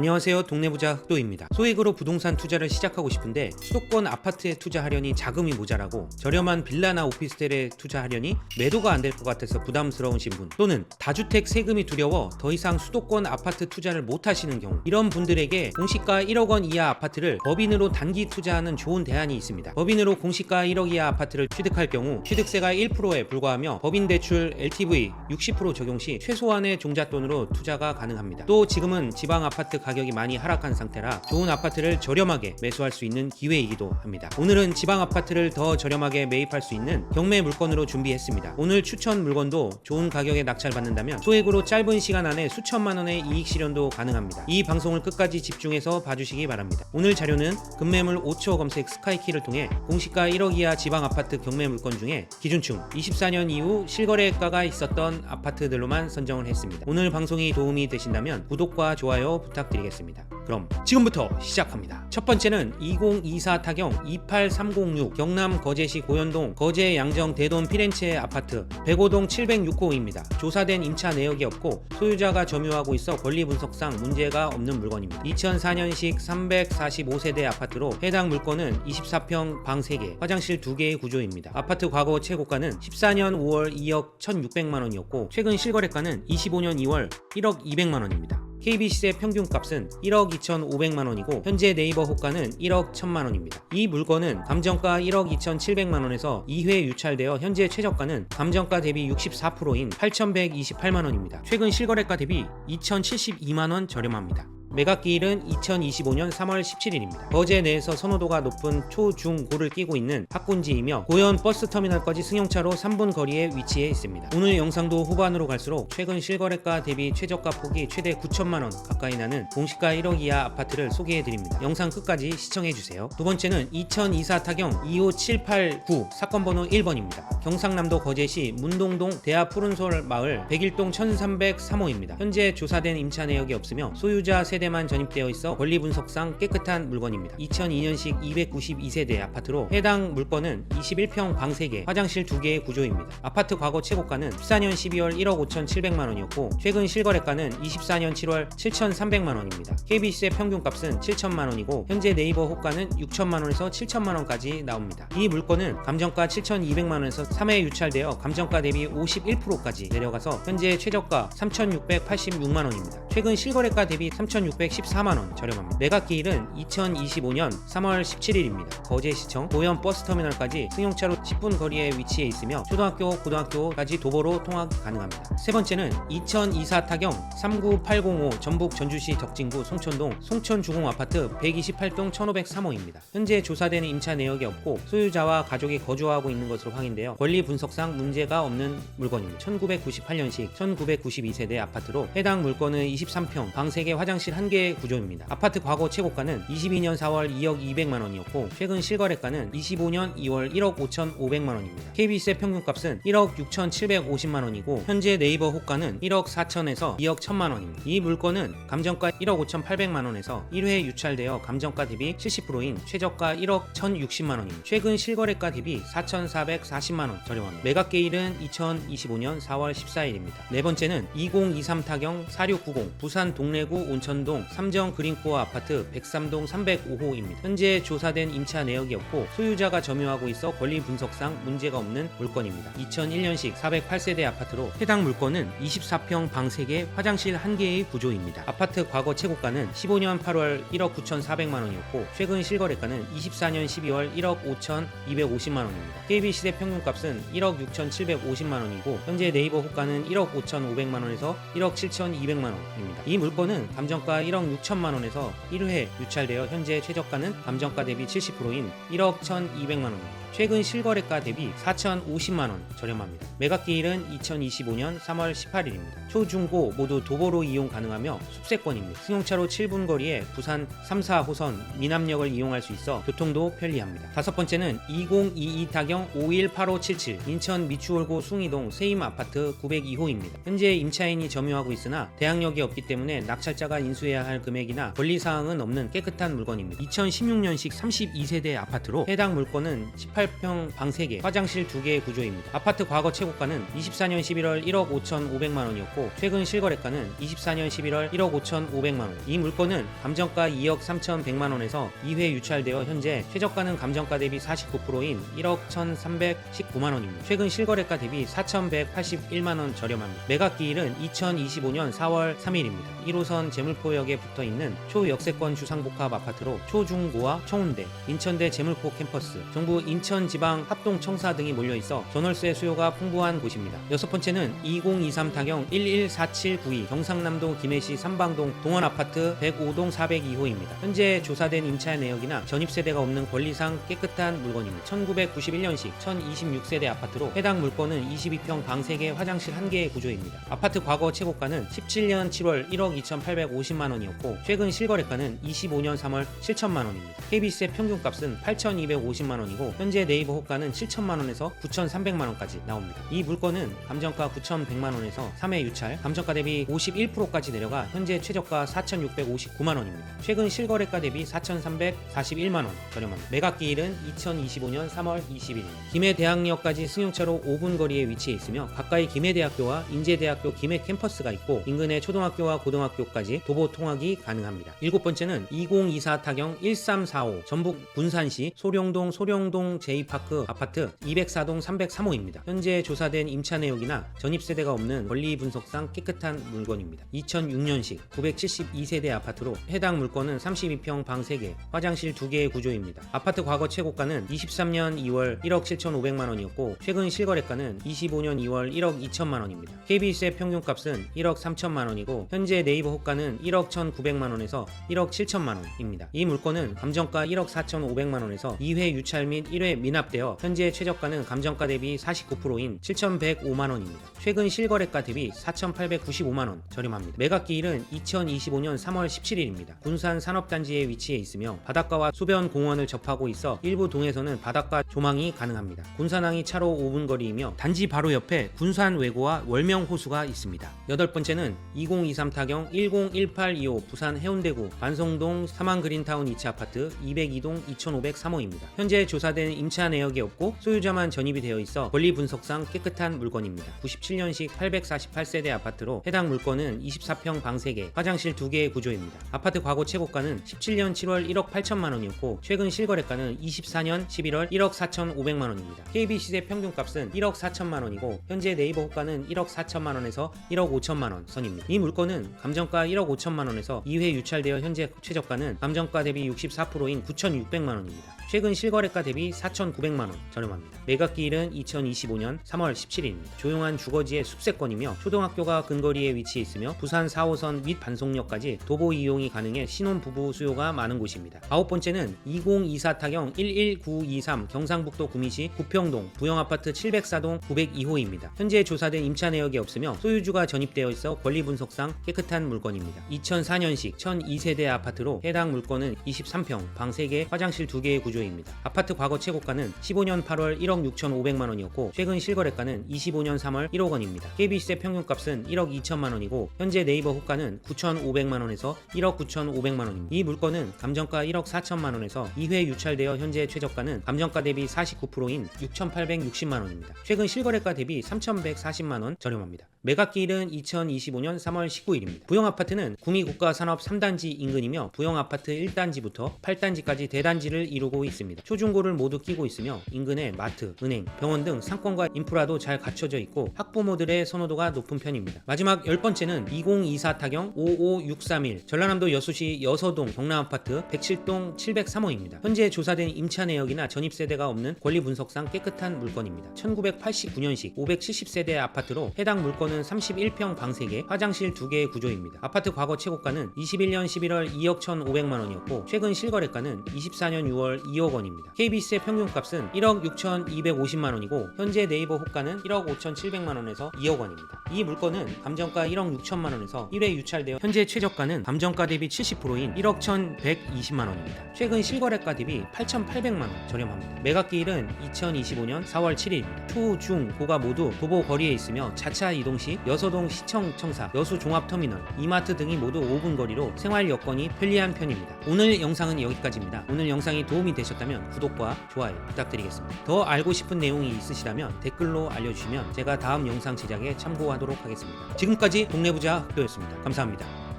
안녕하세요. 동네부자 흑도입니다. 소액으로 부동산 투자를 시작하고 싶은데 수도권 아파트에 투자하려니 자금이 모자라고 저렴한 빌라나 오피스텔에 투자하려니 매도가 안 될 것 같아서 부담스러우신 분 또는 다주택 세금이 두려워 더 이상 수도권 아파트 투자를 못 하시는 경우 이런 분들에게 공시가 1억 원 이하 아파트를 법인으로 단기 투자하는 좋은 대안이 있습니다. 법인으로 공시가 1억 이하 아파트를 취득할 경우 취득세가 1%에 불과하며 법인 대출 LTV 60% 적용 시 최소한의 종잣돈으로 투자가 가능합니다. 또 지금은 지방 아파트 가 격이 많이 하락한 상태라 좋은 아파트를 저렴하게 매수할 수 있는 기회이기도 합니다. 오늘은 지방 아파트를 더 저렴하게 매입할 수 있는 경매 물건으로 준비했습니다. 오늘 추천 물건도 좋은 가격에 낙찰받는다면 소액으로 짧은 시간 안에 수천만 원의 이익 실현도 가능합니다. 이 방송을 끝까지 집중해서 봐주시기 바랍니다. 오늘 자료는 금매물 5초 검색 스카이키를 통해 공시가 1억 이하 지방 아파트 경매 물건 중에 기준층 24년 이후 실거래가가 있었던 아파트들로만 선정을 했습니다. 오늘 방송이 도움이 되신다면 구독과 좋아요 부탁드 리겠습니다. 그럼 지금부터 시작합니다. 첫 번째는 2024 타경 28306 경남 거제시 고현동 거제 양정 대돈 피렌체 아파트 105동 706호입니다. 조사된 임차 내역이 없고 소유자가 점유하고 있어 권리 분석상 문제가 없는 물건입니다. 2004년식 345세대 아파트로 해당 물건은 24평 방 3개, 화장실 2개의 구조입니다. 아파트 과거 최고가는 14년 5월 2억 1,600만 원이었고 최근 실거래가는 25년 2월 1억 200만 원입니다. KBC의 평균 값은 1억 2,500만 원이고 현재 네이버 호가는 1억 1,000만 원입니다. 이 물건은 감정가 1억 2,700만 원에서 2회 유찰되어 현재 최저가는 감정가 대비 64%인 8,128만 원입니다. 최근 실거래가 대비 2,072만 원 저렴합니다. 매각기일은 2025년 3월 17일입니다. 거제 내에서 선호도가 높은 초, 중, 고를 끼고 있는 학군지이며 고현 버스터미널까지 승용차로 3분 거리에 위치해 있습니다. 오늘 영상도 후반으로 갈수록 최근 실거래가 대비 최저가 폭이 최대 9천만 원 가까이 나는 공시가 1억 이하 아파트를 소개해 드립니다. 영상 끝까지 시청해 주세요. 두 번째는 2024 타경 25789 사건 번호 1번입니다. 경상남도 거제시 문동동 대하 푸른솔 마을 101동 1303호입니다. 현재 조사된 임차 내역이 없으며 소유자 세 대만 전입되어 있어 권리 분석상 깨끗한 물건입니다. 2002년식 292세대 아파트로 해당 물건은 21평 방 3개, 화장실 2개의 구조입니다. 아파트 과거 최고가는 14년 12월 1억 5,700만 원이었고 최근 실거래가는 24년 7월 7,300만 원입니다. KBC의 평균 값은 7천만 원이고 현재 네이버 호가는 6천만 원에서 7천만 원까지 나옵니다. 이 물건은 감정가 7,200만 원에서 3회 유찰되어 감정가 대비 51%까지 내려가서 현재 최저가 3,686만 원입니다. 최근 실거래가 대비 3,614만 원 저렴합니다. 매각기일은 2025년 3월 17일입니다. 거제시청 고현 버스터미널까지 승용차로 10분 거리에 위치해 있으며 초등학교, 고등학교까지 도보로 통학 가능합니다. 세 번째는 2024 타경 39805 전북 전주시 덕진구 송천동 송천주공 아파트 128동 1503호입니다. 현재 조사되는 임차 내역이 없고 소유자와 가족이 거주하고 있는 것으로 확인되어 권리 분석상 문제가 없는 물건입니다. 1998년식 1992세대 아파트로 해당 물건은 23평 방 3개 화장실 1개의 구조입니다. 아파트 과거 최고가는 22년 4월 2억 200만 원이었고 최근 실거래가는 25년 2월 1억 5,500만 원입니다. KBS의 평균값은 1억 6,750만 원이고 현재 네이버 호가는 1억 4천에서 2억 1천만 원입니다. 이 물건은 감정가 1억 5,800만 원에서 1회 유찰되어 감정가 대비 70%인 최저가 1억 1,060만 원입니다. 최근 실거래가 대비 4,440만 원 저렴합니다. 매각계일은 2025년 4월 14일입니다. 네 번째는 2023 타경 4690 부산 동래구 온천동 삼정 그린코어 아파트 103동 305호입니다. 현재 조사된 임차 내역이 없고 소유자가 점유하고 있어 권리 분석상 문제가 없는 물건입니다. 2001년식 408세대 아파트로 해당 물건은 24평 방 3개, 화장실 1개의 구조입니다. 아파트 과거 최고가는 15년 8월 1억 9,400만 원이었고 최근 실거래가는 24년 12월 1억 5,250만 원입니다. KB시대 평균값은 1억 6,750만 원이고 현재 네이버 호가는 1억 5,500만 원에서 1억 7,200만 원입니다. 이 물건은 감정가 1억 6천만 원에서 1회 유찰되어 현재 최저가는 감정가 대비 70%인 1억 1,200만 원입니다. 최근 실거래가 대비 4,050만 원 저렴합니다. 매각기일은 2025년 3월 18일입니다. 초중고 모두 도보로 이용 가능하며 숙세권입니다. 승용차로 7분 거리에 부산 3, 4호선 미남역을 이용할 수 있어 교통도 편리합니다. 다섯 번째는 2022 타경 518577 인천 미추홀구 숭이동 세임 아파트 902호입니다. 현재 임차인이 점유하고 있으나 대항력이 없기 때문에 낙찰자가 인수해야 할 금액이나 권리 사항은 없는 깨끗한 물건입니다. 2016년식 32세대 아파트로 해당 물건은 18 18평 방 3개, 화장실 2개의 구조입니다. 아파트 과거 최고가는 24년 11월 1억 5,500만 원이었고 최근 실거래가는 24년 11월 1억 5,500만 원. 이 물건은 감정가 2억 3,100만 원에서 2회 유찰되어 현재 최저가는 감정가 대비 49%인 1억 1,319만 원입니다. 최근 실거래가 대비 4,181만 원 저렴합니다. 매각기일은 2025년 4월 3일입니다. 1호선 제물포역에 붙어 있는 초역세권 주상복합 아파트로 초중고와 청운대, 인천대 제물포 캠퍼스, 정부 인천 지방 합동 청사 등이 몰려 있어 전월세 수요가 풍부한 곳입니다. 여섯 번째는 2023 타경 114792 경상남도 김해시 삼방동 동원 아파트 105동 402호입니다. 현재 조사된 임차 내역이나 전입 세대가 없는 권리상 깨끗한 물건입니다. 1991년식 1026세대 아파트로 해당 물건은 22평 방 3개 화장실 1개의 구조입니다. 아파트 과거 최고가는 17년 7월 1억 2,850만 원이었고 최근 실거래가는 25년 3월 7천만 원입니다. KBS의 평균값은 8,250만 원이고 현재 네이버 호가는 7천만 원에서 9,300만 원까지 나옵니다. 이 물건은 감정가 9,100만 원에서 3회 유찰, 감정가 대비 51%까지 내려가 현재 최저가 4,659만 원입니다. 최근 실거래가 대비 4,341만 원 저렴합니다. 매각기일은 2025년 3월 20일. 김해 대학역까지 승용차로 5분 거리에 위치해 있으며 가까이 김해대학교와 인제대학교 김해 캠퍼스가 있고 인근의 초등학교와 고등학교까지 도보 통학이 가능합니다. 일곱 번째는 2024 타경 1345 전북 군산시 소룡동 소룡동 제 2파크 아파트 204동 303호입니다. 현재 조사된 임차 내역이나 전입세대가 없는 권리 분석상 깨끗한 물건입니다. 2006년식 972세대 아파트로 해당 물건은 32평 방 3개, 화장실 2개의 구조입니다. 아파트 과거 최고가는 23년 2월 1억 7,500만 원이었고 최근 실거래가는 25년 2월 1억 2천만 원입니다. KBS의 평균값은 1억 3천만 원이고 현재 네이버 호가는 1억 1,900만 원에서 1억 7천만 원입니다. 이 물건은 감정가 1억 4,500만 원에서 2회 유찰 및 1회 미납되어 현재 최저가는 감정가 대비 49%인 7,105만 원입니다. 최근 실거래가 대비 4,895만 원 저렴합니다. 매각기일은 2025년 3월 17일입니다. 군산 산업단지에 위치해 있으며 바닷가와 소변 공원을 접하고 있어 일부 동에서는 바닷가 조망이 가능합니다. 군산항이 차로 5분 거리이며 단지 바로 옆에 군산 외고와 월명 호수가 있습니다. 여덟 번째는 2023 타경 101825 부산 해운대구 반송동 사망 그린타운 2차 아파트 202동 2503호입니다. 현재 조사된 임차 내역이 없고 소유자만 전입이 되어 있어 권리 분석상 깨끗한 물건입니다. 97년식 848세대 아파트로 해당 물건은 24평 방 3개, 화장실 2개의 구조입니다. 아파트 과거 최고가는 17년 7월 1억 8천만 원이었고 최근 실거래가는 24년 11월 1억 4,500만 원입니다. KB시대 평균값은 1억 4천만 원이고 현재 네이버 호가는 1억 4천만 원에서 1억 5천만 원 선입니다. 이 물건은 감정가 1억 5천만 원에서 2회 유찰되어 현재 최저가는 감정가 대비 64%인 9,600만 원입니다. 최근 실거래가 대비 4,900만 원 저렴합니다. 매각기일은 2025년 3월 17일입니다. 조용한 주거지의 숲세권이며 초등학교가 근거리에 위치해 있으며 부산 4호선 및 반송역까지 도보 이용이 가능해 신혼 부부 수요가 많은 곳입니다. 아홉 번째는 2024 타경 11923 경상북도 구미시 구평동 부영아파트 704동 902호입니다. 현재 조사된 임차 내역이 없으며 소유주가 전입되어 있어 권리 분석상 깨끗한 물건입니다. 2004년식 1002세대 아파트로 해당 물건은 23평 방 3개 화장실 2개의 구조입니다. 아파트 과거 최고 가는 15년 8월 1억 6,500만 원이었고 최근 실거래가는 25년 3월 1억 원입니다. KB시대 평균값은 1억 2천만 원이고 현재 네이버 호가는 9,500만 원에서 1억 9,500만 원입니다. 이 물건은 감정가 1억 4천만 원에서 2회 유찰되어 현재 최저가는 감정가 대비 49%인 6,860만 원입니다. 최근 실거래가 대비 3,140만 원 저렴합니다. 매각기일은 2025년 3월 19일입니다. 부영아파트는 구미국가산업 3단지 인근이며 부영아파트 1단지부터 8단지까지 대단지를 이루고 있습니다. 초중고를 모두 끼고 있으며 인근에 마트, 은행, 병원 등 상권과 인프라도 잘 갖춰져 있고 학부모들의 선호도가 높은 편입니다. 마지막 열 번째는 2024 타경 55631 전라남도 여수시 여서동 경남아파트 107동 703호입니다. 현재 조사된 임차 내역이나 전입세대가 없는 권리 분석상 깨끗한 물건입니다. 1989년식 570세대 아파트로 해당 물건 은 31평 방 3개, 화장실 2개의 구조입니다. 아파트 과거 최고가는 21년 11월 2억 1,500만 원이었고 최근 실거래가는 24년 6월 2억 원입니다. KBS의 평균값은 1억 6,250만 원이고 현재 네이버 호가는 1억 5,700만 원에서 2억 원입니다. 이 물건은 감정가 1억 6천만 원에서 1회 유찰되어 현재 최저가는 감정가 대비 70%인 1억 1,120만 원입니다. 최근 실거래가 대비 8,800만 원 저렴합니다. 매각기일은 2025년 4월 7일입니다. 초, 중, 고가 모두 도보 거리에 있으며 자차 이동 여수광역시 여서동 시청 청사 여수 종합터미널 이마트 등이 모두 5분 거리로 생활 여건이 편리한 편입니다. 오늘 영상은 여기까지입니다. 오늘 영상이 도움이 되셨다면 구독과 좋아요 부탁드리겠습니다. 더 알고 싶은 내용이 있으시다면 댓글로 알려주시면 제가 다음 영상 제작에 참고하도록 하겠습니다. 지금까지 동네부자 학도였습니다. 감사합니다.